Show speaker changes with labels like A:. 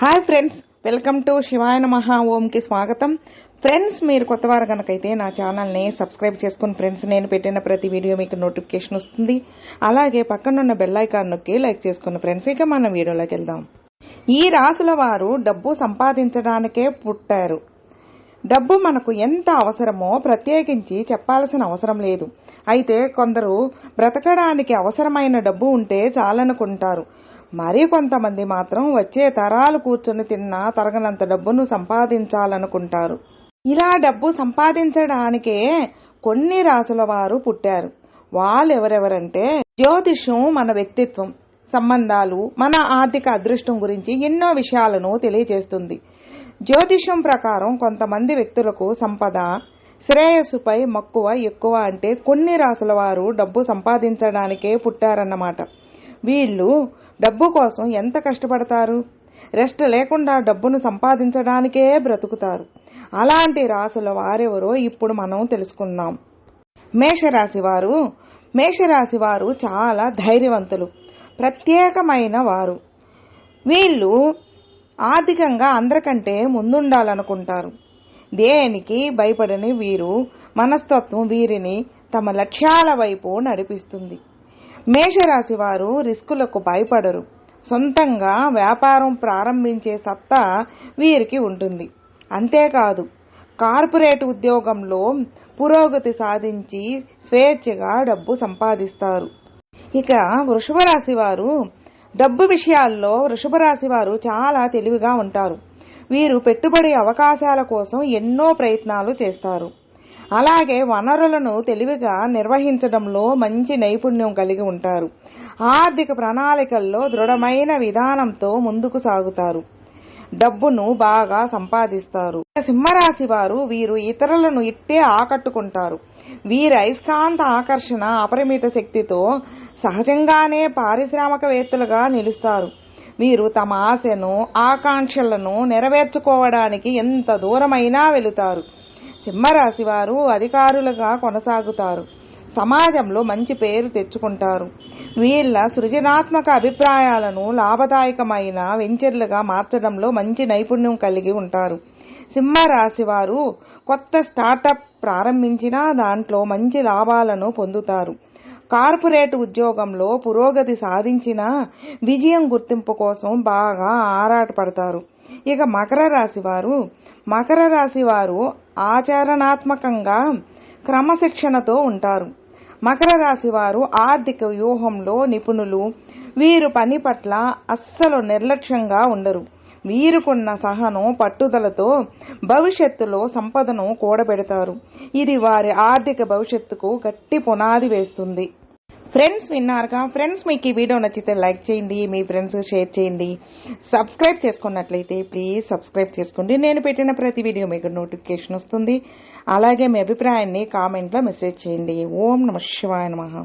A: Hi friends welcome to Shivayana Maha ఓంకి స్వాగతం friends మీరు కొత్తవారు కనుకైతే నా ఛానల్ని సబ్స్క్రైబ్ చేసుకుని ఫ్రెండ్స్ నేను పెట్టిన ప్రతి వీడియో మీకు నోటిఫికేషన్ వస్తుంది. అలాగే పక్కనున్న బెల్ ఐకాన్ నొక్కి లైక్ చేసుకున్న ఫ్రెండ్స్ ఇక మన వీడియోలోకి వెళ్దాం. ఈ రాసుల వారు డబ్బు సంపాదించడానికే పుట్టారు. డబ్బు మనకు ఎంత అవసరమో ప్రత్యేకించి చెప్పాల్సిన అవసరం లేదు. అయితే కొందరు బ్రతకడానికి అవసరమైన డబ్బు ఉంటే చాలనుకుంటారు. మరి కొంతమంది మాత్రం వచ్చే తరాలు కూర్చొని తిన్నా తరగనంత డబ్బును సంపాదించాలనుకుంటారు. ఇలా డబ్బు సంపాదించడానికే కొన్ని రాసుల వారు పుట్టారు. వాళ్ళు ఎవరెవరంటే జ్యోతిష్యం మన వ్యక్తిత్వం సంబంధాలు మన ఆర్థిక అదృష్టం గురించి ఎన్నో విషయాలను తెలియజేస్తుంది. జ్యోతిష్యం ప్రకారం కొంతమంది వ్యక్తులకు సంపద శ్రేయస్సుపై మక్కువ ఎక్కువ అంటే కొన్ని రాసుల వారు డబ్బు సంపాదించడానికే పుట్టారన్నమాట. వీళ్ళు డబ్బు కోసం ఎంత కష్టపడతారు? రెస్ట్ లేకుండా డబ్బును సంపాదించడానికే బ్రతుకుతారు. అలాంటి రాసుల వారెవరో ఇప్పుడు మనం తెలుసుకుందాం. మేషరాశి వారు మేషరాశి వారు చాలా ధైర్యవంతులు ప్రత్యేకమైన వారు. వీళ్ళు ఆర్థికంగా అందరికంటే ముందుండాలనుకుంటారు. దేనికి భయపడని వీరు మనస్తత్వం వీరిని తమ లక్ష్యాల వైపు నడిపిస్తుంది. మేషరాశి వారు రిస్కులకు భయపడరు. సొంతంగా వ్యాపారం ప్రారంభించే సత్తా వీరికి ఉంటుంది. అంతేకాదు కార్పొరేట్ ఉద్యోగంలో పురోగతి సాధించి స్వేచ్ఛగా డబ్బు సంపాదిస్తారు. ఇక వృషభ రాశి వారు డబ్బు విషయాల్లో వృషభ రాశి వారు చాలా తెలివిగా ఉంటారు. వీరు పెట్టుబడి అవకాశాల కోసం ఎన్నో ప్రయత్నాలు చేస్తారు. అలాగే వనరులను తెలివిగా నిర్వహించడంలో మంచి నైపుణ్యం కలిగి ఉంటారు. ఆర్థిక ప్రణాళికల్లో దృఢమైన విధానంతో ముందుకు సాగుతారు. డబ్బును బాగా సంపాదిస్తారు. సింహరాశి వారు వీరు ఇతరులను ఇట్టే ఆకట్టుకుంటారు. వీరి అయస్కాంత ఆకర్షణ అపరిమిత శక్తితో సహజంగానే పారిశ్రామికవేత్తలుగా నిలుస్తారు. వీరు తమ ఆశను ఆకాంక్షలను నెరవేర్చుకోవడానికి ఎంత దూరమైనా వెళుతారు. సింహరాశి వారు అధికారులుగా కొనసాగుతారు. సమాజంలో మంచి పేరు తెచ్చుకుంటారు. వీళ్ళ సృజనాత్మక అభిప్రాయాలను లాభదాయకమైన వెంచర్లుగా మార్చడంలో మంచి నైపుణ్యం కలిగి ఉంటారు. సింహరాశి వారు కొత్త స్టార్టప్ ప్రారంభించినా దాంట్లో మంచి లాభాలను పొందుతారు. కార్పొరేట్ ఉద్యోగంలో పురోగతి సాధించిన విజయం గుర్తింపు కోసం బాగా ఆరాటపడతారు. ఇక మకర రాశి వారు మకర రాశి వారు ఆచరణాత్మకంగా క్రమశిక్షణతో ఉంటారు. మకర రాశి వారు ఆర్థిక వ్యూహంలో నిపుణులు వీరు పని పట్ల అస్సలు నిర్లక్ష్యంగా ఉండరు. వీరుకున్న సహనం పట్టుదలతో భవిష్యత్తులో సంపదను కూడబెడతారు. ఇది వారి ఆర్థిక భవిష్యత్తుకు గట్టి పునాది వేస్తుంది. ఫ్రెండ్స్ విన్నారుగా? ఫ్రెండ్స్ మీకు ఈ వీడియో నచ్చితే లైక్ చేయండి మీ ఫ్రెండ్స్ షేర్ చేయండి. సబ్స్క్రైబ్ చేసుకున్నట్లయితే ప్లీజ్ సబ్స్క్రైబ్ చేసుకోండి. నేను పెట్టిన ప్రతి వీడియో మీకు నోటిఫికేషన్ వస్తుంది. అలాగే మీ అభిప్రాయాన్ని కామెంట్లో మెసేజ్ చేయండి. ఓం నమ శివాయ నమః.